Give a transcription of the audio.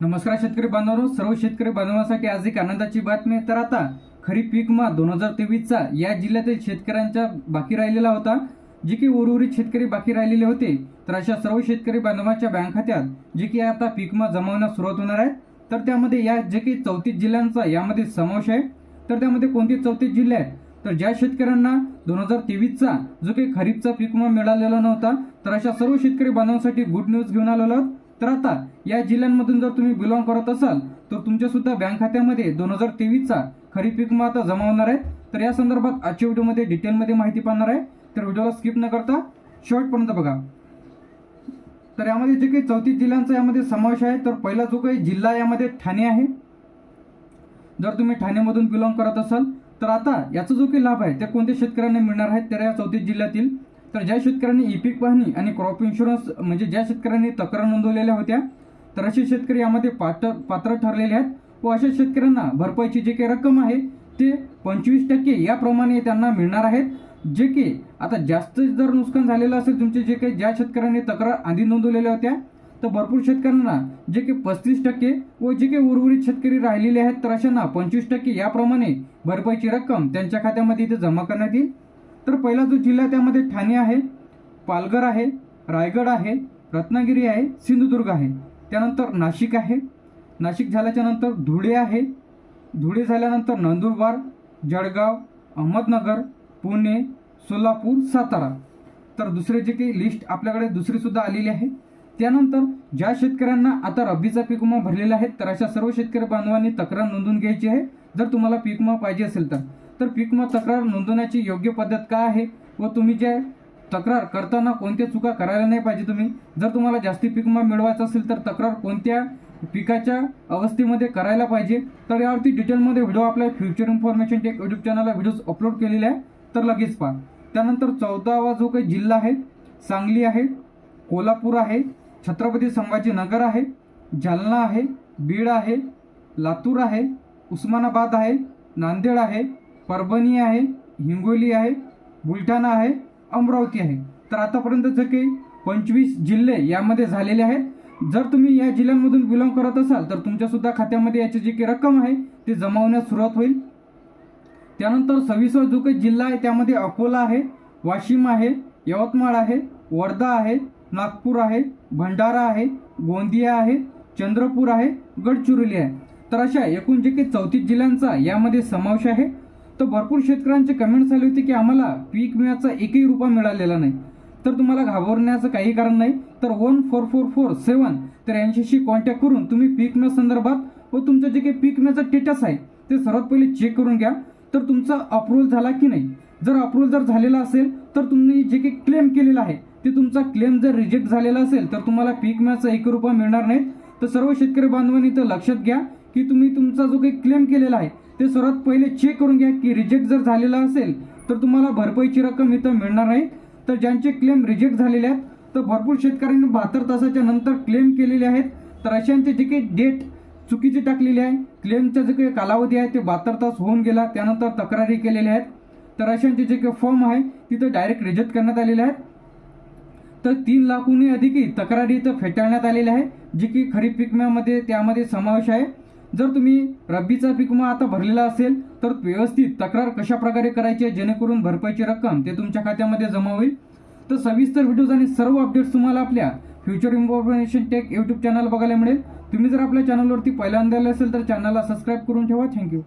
नमस्कार शेतकरी बांधवांनो सर्व शेतकरी बांधवांसाठी आज एक आनंदाची बातमी आहे. तर आता खरीप पीक मा दोन हजार तेवीसचा या जिल्ह्यातील शेतकऱ्यांच्या बाकी राहिलेला होता. जे की उर्वरित शेतकरी बाकी राहिलेले होते. तर अशा सर्व शेतकरी बांधवांच्या बँक खात्यात जे की आता पीक जमावण्यास सुरुवात होणार आहे. तर त्यामध्ये या जे की चौतीस जिल्ह्यांचा यामध्ये समावेश आहे. तर त्यामध्ये कोणते चौतीस जिल्हे आहेत? तर ज्या शेतकऱ्यांना दोन हजार तेवीसचा जो काही खरीपचा पीक मिळालेला नव्हता तर अशा सर्व शेतकरी बांधवांसाठी गुड न्यूज घेऊन आलेलो आहोत. तर आता या जिल्ह्यांमधून जर तुम्ही बिलॉंग करत असाल तर तुमच्या सुद्धा बँक खात्यामध्ये दोन हजार तेवीसचा खरीप पीक आता जमा होणार आहे. तर या संदर्भात आजच्या व्हिडिओमध्ये डिटेलमध्ये माहिती पाहणार आहे. तर व्हिडिओला स्किप न करता शेवटपर्यंत बघा. तर यामध्ये जे काही चौतीस जिल्ह्यांचा यामध्ये समावेश आहे तर पहिला जो काही जिल्हा यामध्ये ठाणे आहे. जर तुम्ही ठाण्यामधून बिलॉंग करत असाल तर आता याचा जो काही लाभ आहे ते कोणत्या शेतकऱ्यांना मिळणार आहे? तर या चौतीस जिल्ह्यातील तर ज्या शेतकऱ्यांनी ई पीक पाहणी आणि क्रॉप इन्शुरन्स म्हणजे ज्या शेतकऱ्यांनी तक्रार नोंदवलेल्या होत्या तर असे शेतकरी यामध्ये पात्र पात्र ठरलेले आहेत व अशा शेतकऱ्यांना भरपाईची जी काही रक्कम आहे ते पंचवीस टक्के याप्रमाणे त्यांना मिळणार आहेत. जे की आता जास्त जर नुकसान झालेलं असेल तुमचे जे काही ज्या शेतकऱ्यांनी तक्रार आधी नोंदवलेल्या होत्या तर भरपूर शेतकऱ्यांना जे की पस्तीस टक्के व जे काही उर्वरित शेतकरी राहिलेले आहेत तर अशांना पंचवीस टक्के याप्रमाणे भरपाईची रक्कम त्यांच्या खात्यामध्ये इथे जमा करण्यात येईल. तर पहिला जो जिल्हा त्यामध्ये ठाणे आहे पालघर आहे रायगड आहे रत्नागिरी आहे सिंधुदुर्ग आहे. त्यानंतर नाशिक आहे. नाशिक झाल्याच्यानंतर धुळे आहे. धुळे झाल्यानंतर नंदुरबार जळगाव अहमदनगर पुणे सोलापूर सातारा. तर दुसरे जे काही लिस्ट आपल्याकडे दुसरीसुद्धा आलेली आहे. त्यानंतर ज्या शेतकऱ्यांना आता रब्बीचा पीक विमा भरलेला आहे तर अशा सर्व शेतकरी बांधवांनी तक्रार नोंदवून घ्यायची आहे. जर तुम्हाला पीक विमा पाहिजे असेल तर. तर पीक विमा तक्रार नोंदवण्याची योग्य पद्धत काय आहे व तुम्ही जे तक्रार करताना कोणत्या चुका करायला नाही पाहिजे तुम्ही? जर तुम्हाला जास्ती पीक विमा मिळवायचा असेल तर तक्रार कोणत्या पिकाच्या अवस्थेमध्ये करायला पाहिजे? तर यावरती डिटेलमध्ये व्हिडिओ आपल्या फ्युचर इन्फॉर्मेशन टेक यूट्यूब चॅनलला व्हिडिओज अपलोड केलेले आहे. तर लगेच पहा. त्यानंतर चौदावा जो काही जिल्हा आहे सांगली आहे कोल्हापूर आहे छत्रपती संभाजीनगर आहे जालना आहे बीड आहे लातूर आहे उस्मानाबाद आहे नांदेड आहे परभणी आहे हिंगोली आहे बुलढाणा आहे अमरावती आहे. तर आतापर्यंत जे काही पंचवीस जिल्हे यामध्ये झालेले आहेत जर तुम्ही या जिल्ह्यांमधून बिलॉंग करत असाल तर तुमच्यासुद्धा खात्यामध्ये याची जी काही रक्कम आहे ती जमा होण्यास सुरुवात होईल. त्यानंतर सव्वीसवा जो काही जिल्हा आहे त्यामध्ये अकोला आहे वाशिम आहे यवतमाळ आहे वर्धा आहे नागपूर आहे भंडारा आहे गोंदिया आहे चंद्रपूर आहे गडचिरोली आहे. तर अशा एकूण जे काही चौतीस जिल्ह्यांचा यामध्ये समावेश आहे. तर भरपूर शेतकऱ्यांचे कमेंट्स आले होते की आम्हाला पीक विम्याचा एकही रुपया मिळालेला नाही. तर तुम्हाला घाबरण्याचं काही कारण नाही. तर one four four four seven तर यांच्याशी कॉन्टॅक्ट करून तुम्ही पीक विम्या संदर्भात व तुमचं जे काही पीक विम्याचं स्टेटस आहे ते सर्वात पहिले चेक करून घ्या. तर तुमचा अप्रूव्हल झाला की नाही? जर अप्रूव्हल जर झालेला असेल तर तुम्ही जे काही क्लेम केलेला आहे ते तुमचा क्लेम जर रिजेक्ट झालेला असेल तर तुम्हाला पीक विम्याचा एक रुपया मिळणार नाही तर सर्व शेतकरी बांधवांनी तर लक्षात घ्या की तुम्ही तुमचा जो काही क्लेम केलेला आहे ते सर्वात पहिले चेक करून घ्या की रिजेक्ट जर झालेला असेल तर तुम्हाला भरपाईची रक्कम इथं मिळणार नाही. तर ज्यांचे क्लेम रिजेक्ट झालेले आहेत तर भरपूर शेतकऱ्यांनी बहात्तर तासाच्या नंतर क्लेम केलेले आहेत. तर अशांचे जे काही डेट चुकीची टाकलेली आहे क्लेमचा जे काही कालावधी आहे ते बहात्तर तास होऊन गेला त्यानंतर तक्रारी केलेल्या आहेत. तर अशांचे जे काही फॉर्म आहे तिथं डायरेक्ट रिजेक्ट करण्यात आलेले आहेत. तर तीन लाखहूनही अधिक तक्रारी इथं फेटाळण्यात आलेल्या आहे जी की खरीप पीक विम्यामध्ये त्यामध्ये समावेश आहे. जर तुम्ही रब्बीचा पीक विमा आता भरलेला असेल तर व्यवस्थित तक्रार कशा प्रकारे करायची आहे जेणेकरून भरपाईची रक्कम ते तुमच्या खात्यामध्ये जमा होईल? तर सविस्तर व्हिडिओज आणि सर्व अपडेट्स तुम्हाला आपल्या future information tech YouTube channel बघायला मिळेल. तुम्ही जर आपल्या चॅनलवरती पहिल्यांदा आले असेल तर चॅनलला सबस्क्राईब करून ठेवा. थँक्यू